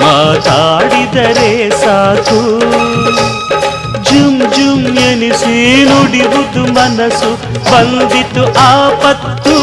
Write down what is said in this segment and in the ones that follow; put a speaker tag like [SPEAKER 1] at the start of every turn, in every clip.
[SPEAKER 1] ಮಾತಾಡಿದರೆ ಸಾಕು ಜುಮ್ ಜುಮ್ ಎನಿಸಿ ನುಡಿಯುವುದು ಮನಸ್ಸು ಬಂದಿತು ಆಪತ್ತು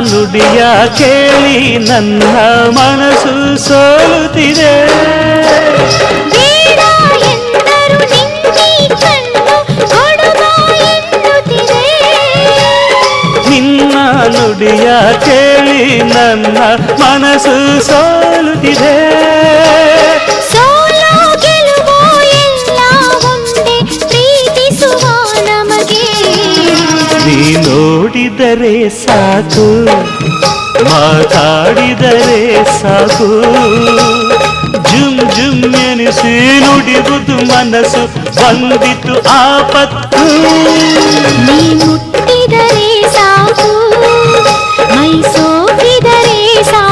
[SPEAKER 1] ನುಡಿಯ ಕೇಳಿ ನನ್ನ ಮನಸ್ಸು ಸೋಲುತ್ತಿದೆ.
[SPEAKER 2] ನಿನ್ನಿ
[SPEAKER 1] ನುಡಿಯ ಕೇಳಿ ನನ್ನ ಮನಸ್ಸು ಸೋಲುತ್ತಿದೆ.
[SPEAKER 2] ಸೋಲೋ ಗೆಲುವೋ ಎಲ್ಲ ಒಂದೇ ಪ್ರೀತಿಸುವ ನಮಗೆ
[SPEAKER 1] ನೀ ನೋಡಿದರೆ ಸಾಕು ಮಾತಾಡಿದರೆ ಸಾಕು ಜುಮ್ ಜುಮ್ ಎನಿಸಿ ನುಡಿಯುವುದು ಮನಸ್ಸು ಬಂದಿತು ಆಪತ್ತು
[SPEAKER 2] ನೀ ಮುಟ್ಟಿದರೆ ಸಾಕು ಮೈ ಸೋಕಿದರೆ ಸಾಕು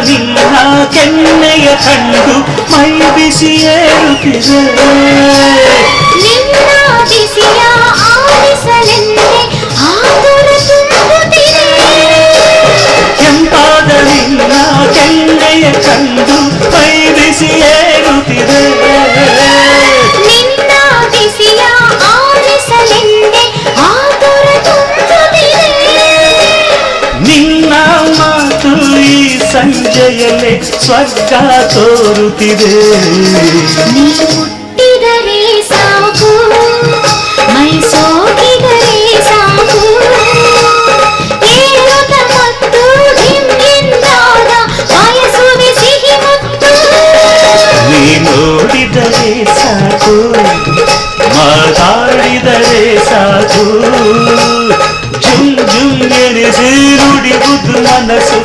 [SPEAKER 1] ನಿನ್ನ ಕೆನ್ನೆಯ ಕಂಡು ಮೈ ಬಿಸಿ ಏರುತ್ತಿದೆ ಕೈಯಲ್ಲಿ ಸ್ವರ್ಗ ತೋರುತ್ತಿದೆ
[SPEAKER 2] ಮಾತಾಡಿದರೆ ಸಾಕು ಜುಲ್
[SPEAKER 1] ಜುಲ್ ಎನಿಸಿರುಡಿ ಬುದ್ಧ ಮನಸ್ಸು